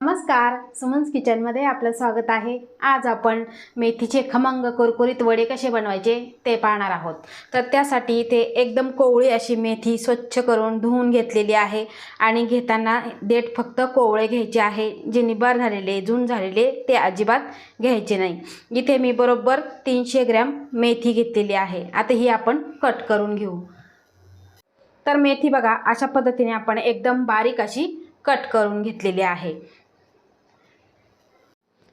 नमस्कार सुमन्स किचनमध्ये आपलं स्वागत आहे. आज आपण मेथीचे खमंग कुरकुरीत वडे कसे बनवायचे ते पाहणार आहोत. तर त्यासाठी इथे एकदम कोवळी अशी मेथी स्वच्छ करून धुवून घेतलेली आहे आणि घेताना देठ फक्त कोवळे घ्यायचे आहे. जे निबार झालेले जून झालेले ते अजिबात घ्यायचे नाही. इथे मी बरोबर तीनशे ग्रॅम मेथी घेतलेली आहे. आता ही आपण कट करून घेऊ. तर मेथी बघा अशा पद्धतीने आपण एकदम बारीक अशी कट करून घेतलेली आहे.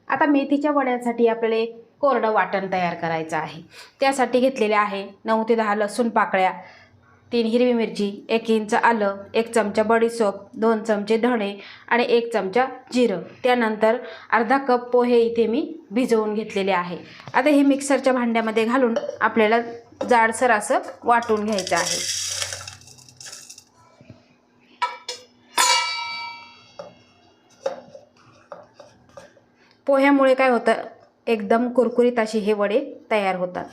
आता मेथीच्या वड्यांसाठी आपल्याला एक कोरडं वाटण तयार करायचं आहे. त्यासाठी घेतलेले आहे नऊ ते दहा लसूण पाकळ्या तीन हिरवी मिरची एक इंच आलं एक चमचा बडीसोप दोन चमचे धणे आणि एक चमचा जिरं. त्यानंतर अर्धा कप पोहे इथे मी भिजवून घेतलेले आहे. आता हे मिक्सरच्या भांड्यामध्ये घालून आपल्याला जाडसर असं वाटून घ्यायचं आहे. पोह्यामुळे काय होतं? एकदम कुरकुरीत अशी हे वडे तयार होतात.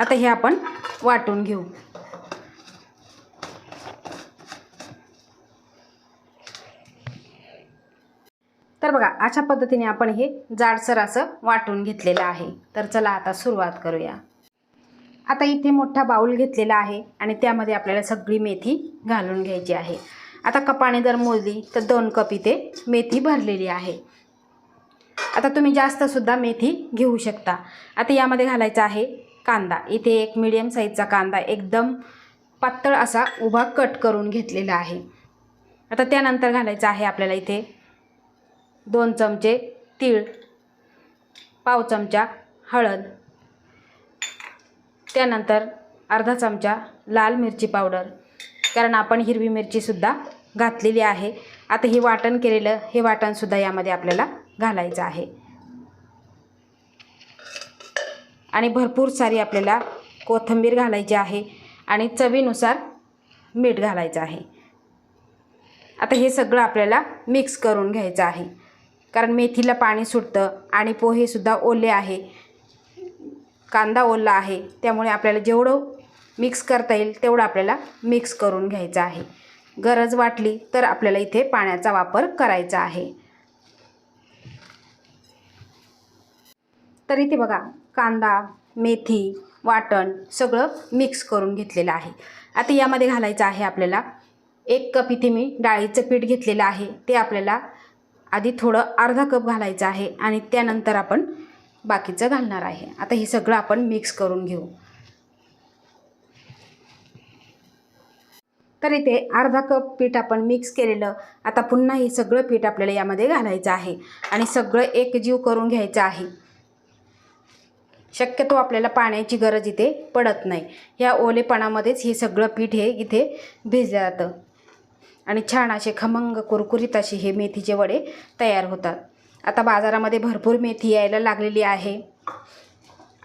आता हे आपण वाटून घेऊ. तर बघा अशा पद्धतीने आपण हे जाडसर असं वाटून घेतलेलं आहे. तर चला आता सुरुवात करूया. आता इथे मोठा बाऊल घेतलेला आहे आणि त्यामध्ये आपल्याला सगळी मेथी घालून घ्यायची आहे. आता कपाने जर मोजली तर दोन कप इथे मेथी भरलेली आहे. आता तुम्ही जास्तसुद्धा मेथी घेऊ शकता. आता यामध्ये घालायचा आहे कांदा. इथे एक मिडियम साईजचा कांदा एकदम पातळ असा उभा कट करून घेतलेला आहे. आता त्यानंतर घालायचं आहे आपल्याला इथे दोन चमचे तीळ पाव चमचा हळद त्यानंतर अर्धा चमचा लाल मिरची पावडर कारण आपण हिरवी मिरचीसुद्धा घातलेली आहे. आता हे वाटण केलेलं हे वाटणसुद्धा यामध्ये आपल्याला घालायचं आहे. आणि भरपूर सारी आपल्याला कोथिंबीर घालायची आहे आणि चवीनुसार मीठ घालायचं आहे. आता हे सगळं आपल्याला मिक्स करून घ्यायचं आहे. कारण मेथीला पाणी सुटतं आणि पोहेसुद्धा ओले आहे. कांदा ओला आहे. त्यामुळे आपल्याला जेवढं मिक्स करता येईल तेवढं आपल्याला मिक्स करून घ्यायचं आहे. गरज वाटली तर आपल्याला इथे पाण्याचा वापर करायचा आहे. तर इथे बघा कांदा मेथी वाटण सगळं मिक्स करून घेतलेलं आहे. आता यामध्ये घालायचं आहे आपल्याला एक कप इथे मी डाळीचं पीठ घेतलेलं आहे. ते आपल्याला आधी थोडं अर्धा कप घालायचं आहे आणि त्यानंतर आपण बाकीचं घालणार आहे. आता हे सगळं आपण मिक्स करून घेऊ. तर इथे अर्धा कप पीठ आपण मिक्स केलेलं. आता पुन्हा हे सगळं पीठ आपल्याला यामध्ये घालायचं आहे. आणि सगळं एकजीव करून घ्यायचं आहे. शक्यतो आपल्याला पाण्याची गरज इथे पडत नाही. ह्या ओलेपणामध्येच हे सगळं पीठ हे इथे भिजलं जातं आणि छान असे खमंग कुरकुरीत असे हे मेथीचे वडे तयार होतात. आता बाजारामध्ये भरपूर मेथी यायला लागलेली आहे.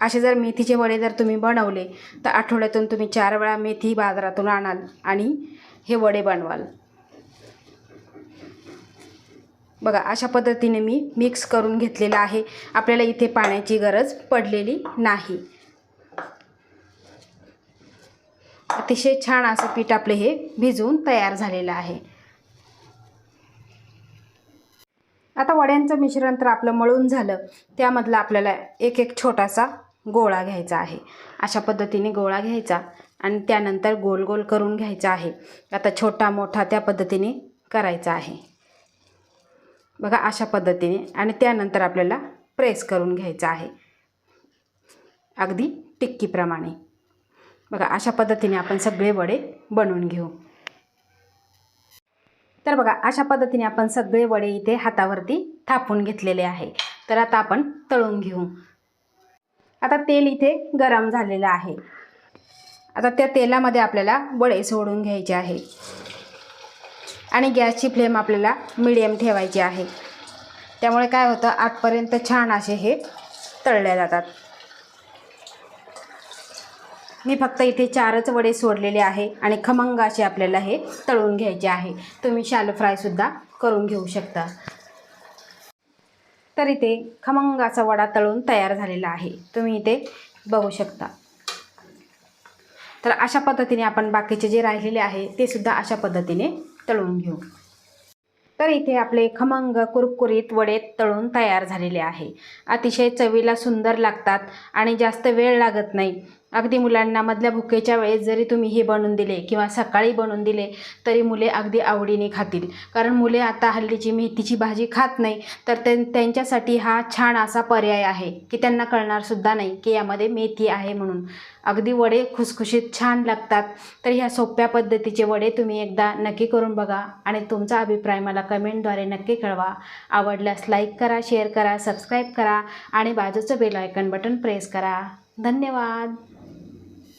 असे जर मेथीचे वडे जर तुम्ही बनवले तर आठवड्यातून तुम्ही चार वेळा मेथी बाजारातून आणाल आणि हे वडे बनवाल. बघा अशा पद्धतीने मी मिक्स करून घेतलेलं आहे. आपल्याला इथे पाण्याची गरज पडलेली नाही. अतिशय छान असं पीठ आपले हे भिजवून तयार झालेलं आहे. आता वड्यांचं मिश्रण तर आपलं मळून झालं. त्यामधला आपल्याला एक एक छोटासा गोळा घ्यायचा आहे. अशा पद्धतीने गोळा घ्यायचा आणि त्यानंतर गोल गोल करून घ्यायचा आहे. आता छोटा मोठा त्या पद्धतीने करायचा आहे. बघा अशा पद्धतीने आणि त्यानंतर आपल्याला प्रेस करून घ्यायचा आहे. अगदी टिक्कीप्रमाणे. बघा अशा पद्धतीने आपण सगळे वडे बनवून घेऊ. तर बघा अशा पद्धतीने आपण सगळे वडे इथे हातावरती थापून घेतलेले आहे. तर आता आपण तळून घेऊ. आता तेल इथे गरम झालेलं आहे. आता त्या तेलामध्ये आपल्याला वडे सोडून घ्यायचे आहे. आणि गॅसची फ्लेम आपल्याला मिडियम ठेवायची आहे. त्यामुळे काय होतं आतपर्यंत छान असे हे तळले जातात. मी फक्त इथे चारच वडे सोडलेले आहे आणि खमंग असे आपल्याला हे तळून घ्यायचे आहे. तुम्ही शालो फ्रायसुद्धा करून घेऊ शकता. तर इथे खमंगाचा वडा तळून तयार झालेला आहे. तुम्ही इथे बघू शकता. तर अशा पद्धतीने आपण बाकीचे जे राहिलेले आहे ते सुद्धा अशा पद्धतीने तळून घेऊ. तर इथे आपले खमंग कुरकुरीत वडे तळून तयार झालेले आहे. अतिशय चवीला सुंदर लागतात आणि जास्त वेळ लागत नाही. अगदी मुलांना मधल्या भुकेच्या वेळेस जरी तुम्ही हे बनवून दिले किंवा सकाळी बनवून दिले तरी मुले अगदी आवडीने खातील. कारण मुले आता हल्लीची मेथीची भाजी खात नाही तर ते त्यांच्यासाठी हा छान असा पर्याय आहे की त्यांना कळणारसुद्धा नाही की यामध्ये मेथी आहे म्हणून. अगदी वडे खुसखुशीत छान लागतात तर ह्या सोप्या पद्धतीचे वडे तुम्ही एकदा नक्की करून बघा आणि तुमचा अभिप्राय मला कमेंटद्वारे नक्की कळवा. आवडल्यास लाईक करा शेअर करा सबस्क्राईब करा आणि बाजूचं बेल आयकन बटन प्रेस करा. धन्यवाद!